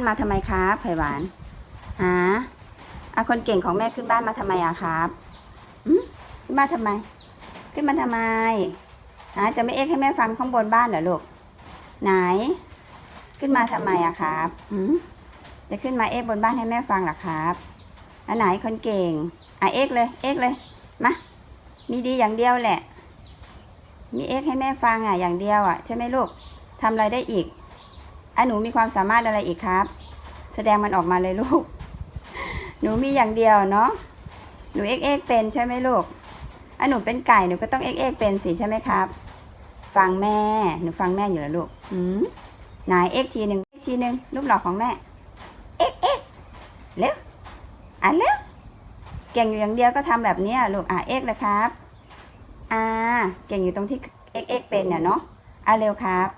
านมาทำไมครับไผ่หวานหาอาคนเก่งของแม่ขึ้นบ้านมาทำไมอะครับอืมขึ้นมาทำไม ขึ้นมาทำไมหาจะไม่เอ็กให้แม่ฟังข้างบนบ้านเหรอลูก ไหน ขึ้นมาทำไมอะครับอืมจะขึ้นมาเอ็กบนบ้านให้แม่ฟังหรอครับอันไหนคนเก่งอะเอ็กเลย เอ็กเลย มา มีดีอย่างเดียวแหละ มีเอ็กให้แม่ฟังอะอย่างเดียวอะใช่ไหมลูกทำอะไรได้อีก อะหนูมีความสามารถอะไรอีกครับ แสดงมันออกมาเลยลูก หนูมีอย่างเดียวเนาะ หนูเอ็กเอ็กเป็นใช่ไหมลูกอะหนูเป็นไก่หนูก็ต้องเอ็กเอ็กเป็นสิใช่ไหมครับ ฟังแม่ หนูฟังแม่อยู่แล้วลูก อืมไหนเอ็กทีหนึ่งเอ็กทีหนึ่งรูปหล่อของแม่ เอ็กเอ็กเร็วอะเร็วเก่งอยู่อย่างเดียวก็ทำแบบนี้ลูกอะเอ็กเลยครับอ่าเก่งอยู่ตรงที่ x x เป็นเนี่ยเนาะอะเร็วครับ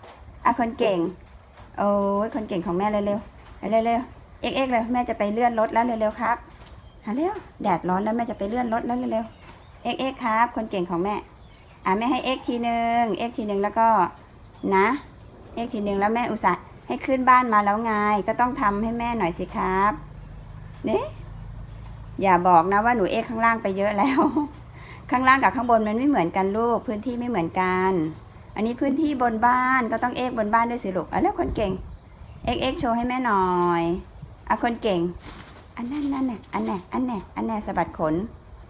อะคนเก่ง โอ้ยคนเก่งของแม่เร็วๆเร็วเร็วเร็ว x x เลยแม่จะไปเลื่อนรถแล้วเร็วๆครับหาเร็วแดดร้อนแล้วแม่จะไปเลื่อนรถแล้วเร็วๆ x x ครับ คนเก่งของแม่อะแม่ให้ x ทีหนึ่ง x ทีหนึ่งแล้วก็นะ x ทีหนึ่งแล้วแม่อุตส่าห์ให้ขึ้นบ้านมาแล้วไงก็ต้องทำให้แม่หน่อยสิครับเนี่ยอย่าบอกนะว่าหนู x ข้างล่างไปเยอะแล้ว ข้างล่างกับข้างบนมันไม่เหมือนกันลูกพื้นที่ไม่เหมือนกัน อันนี้พื้นที่บนบ้านก็ต้องเอ็กบนบ้านด้วยสิลูกเอาแล้วคนเก่ง เอ็กเอ็กโชว์ให้แม่หน่อยเอาคนเก่ง อันนั้นนั่นน่ะอันแน่อันแน่อันแน่สะบัดขน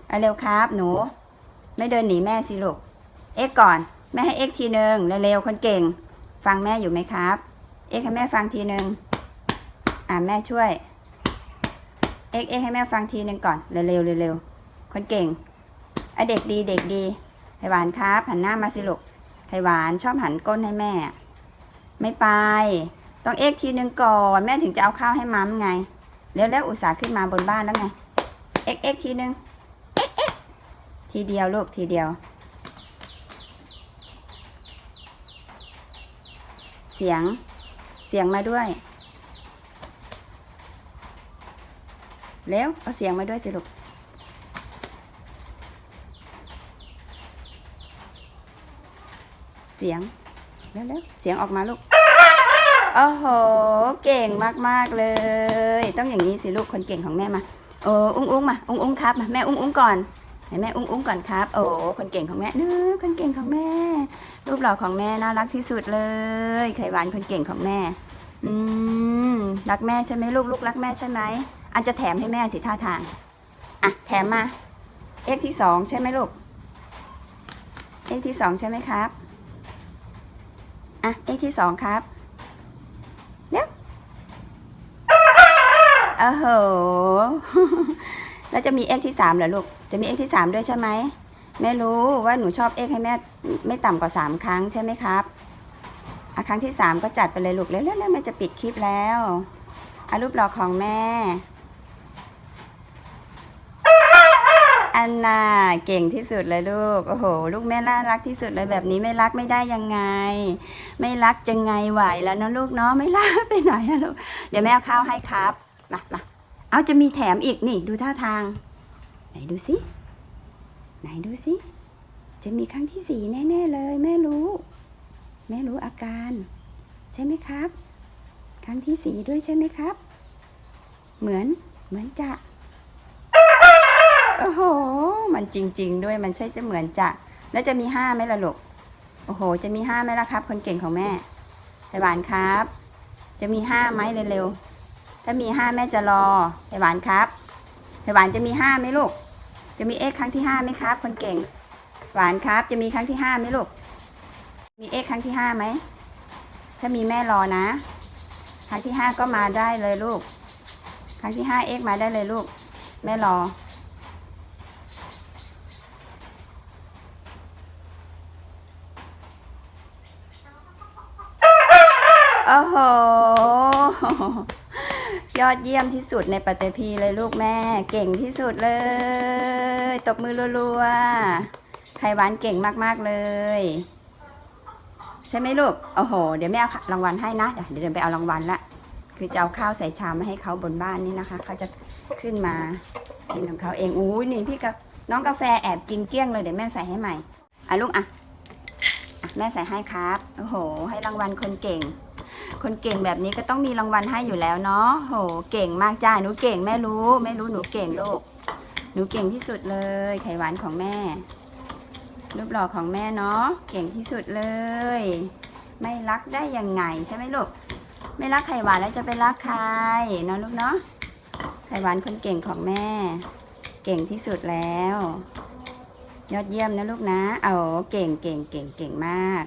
เอาเร็วครับ หนู ไม่เดินหนีแม่สิลูก เอ็กก่อน แม่ให้เอ็กทีหนึ่งเร็วๆคนเก่ง ฟังแม่อยู่ไหมครับ เอ็กให้แม่ฟังทีหนึ่งอ่าแม่ช่วย เอ็กเอ็กให้แม่ฟังทีหนึ่งก่อนเร็วๆเร็วๆคนเก่งไอเด็กดีเด็กดีไข่หวานครับหันหน้ามาสิลูก ไข่หวานชอบหันก้นให้แม่ ไม่ไป ต้องเอ็กทีนึงก่อน แม่ถึงจะเอาข้าวให้มัมไงแล้วแล้วอุตส่าห์ขึ้นมาบนบ้านแล้วไง เอ็กเอ็กทีนึงเอ็กเอ็กทีเดียวลูกทีเดียว เสียงเสียงมาด้วยเร็วเอาเสียงมาด้วยสิลูก สียงเร็วๆเสียงออกมาลูกโอ้โห เก่งมากๆเลย ต้องอย่างนี้สิลูกคนเก่งของแม่มาโอ้อุ้งอุ้งมาอุ้งอุ้งครับมาแม่อุ้งอุ้งก่อนให้แม่อุ้งอุ้งก่อนครับ โอ้คนเก่งของแม่เนื้อคนเก่งของแม่ รูปหล่อของแม่น่ารักที่สุดเลยไข่หวานคนเก่งของแม่ อืมรักแม่ใช่ไหมลูกลูกรักแม่ใช่ไหมอันจะแถมให้แม่สิท่าทางอะแถมมาเอ็กที่สองใช่ไหมลูกเอ็กที่สองใช่ไหมครับ อะ x ที่สองครับเดี๋ยโอ้โหแล้วจะมี x ที่สามเหรอลูก จะมี x ที่สามด้วยใช่ไหมแม่รู้ว่าหนูชอบ x ให้แม่ไม่ต่ำกว่าสามครั้งใช่ไหมครับอะครั้งที่สามก็จัดไปเลยลูกเร็วๆๆแม่จะปิดคลิปแล้วอะรูปหล่อของแม่ อันน่าเก่งที่สุดเลยลูก โอ้โห ลูกแม่น่ารักที่สุดเลยแบบนี้ไม่รักไม่ได้ยังไง ไม่รักจะไงไหวแล้วนะลูกเนาะไม่รักไปไหนอะลูกเดี๋ยวแม่เอาข้าวให้ครับมามาเอาจะมีแถมอีกนี่ดูท่าทาง ไหนดูสิไหนดูสิจะมีครั้งที่สี่แน่ ๆ เลย แม่รู้ แม่รู้อาการ ใช่ไหมครับ ครั้งที่สี่ด้วยใช่ไหมครับ เหมือนเหมือนจะ โอ้โห มันจริง ๆ ด้วย มันใช่จะเหมือนจะ แล้วจะมีห้าไหมล่ะลูก โอ้โห จะมีห้าไหมล่ะครับ คนเก่งของแม่ไต้หวานครับ จะมีห้าไหมเร็วๆ ถ้ามีห้าแม่จะรอไต้หวานครับไต้หวานจะมีห้าไหมลูก จะมีเอ็กครั้งที่ห้าไหมครับ คนเก่ง หวานครับ จะมีครั้งที่ห้าไหมลูก มีเอ็กครั้งที่ห้าไหม ถ้ามีแม่รอนะ ครั้งที่ห้าก็มาได้เลยลูก ครั้งที่ห้าเอ็กมาได้เลยลูก แม่รอ โอ้โห ยอดเยี่ยมที่สุดในปัตตภีเลยลูกแม่ เก่งที่สุดเลย ตบมือรัวๆไข่หวานเก่งมากๆเลย ใช่ไหมลูก โอ้โห เดี๋ยวแม่เอารางวัลให้นะ เดี๋ยวเดินไปเอารางวัลละ คือจะเอาข้าวใส่ชามมาให้เขาบนบ้านนี่นะคะ เขาจะขึ้นมากินของเขาเอง อุ้ยนี่พี่กับน้องกาแฟแอบกินเกลี้ยงเลยเดี๋ยวแม่ใส่ให้ใหม่ อะลูกอะอะแม่ใส่ให้ครับ โอ้โห ให้รางวัลคนเก่ง คนเก่งแบบนี้ก็ต้องมีรางวัลให้อยู่แล้วเนาะโหเก่งมากจ้าหนูเก่งแม่รู้แม่รู้หนูเก่งลูกหนูเก่งที่สุดเลย ไข่หวานของแม่ รูปหล่อของแม่เนาะเก่งที่สุดเลย ไม่รักได้ยังไงใช่ไหมลูกไม่รักไข่หวานแล้วจะไปรักใครเนาะลูกเนาะไข่หวานคนเก่งของแม่ เก่งที่สุดแล้ว ยอดเยี่ยมนะลูกนะ เอาเก่งเก่งเก่งเก่งมาก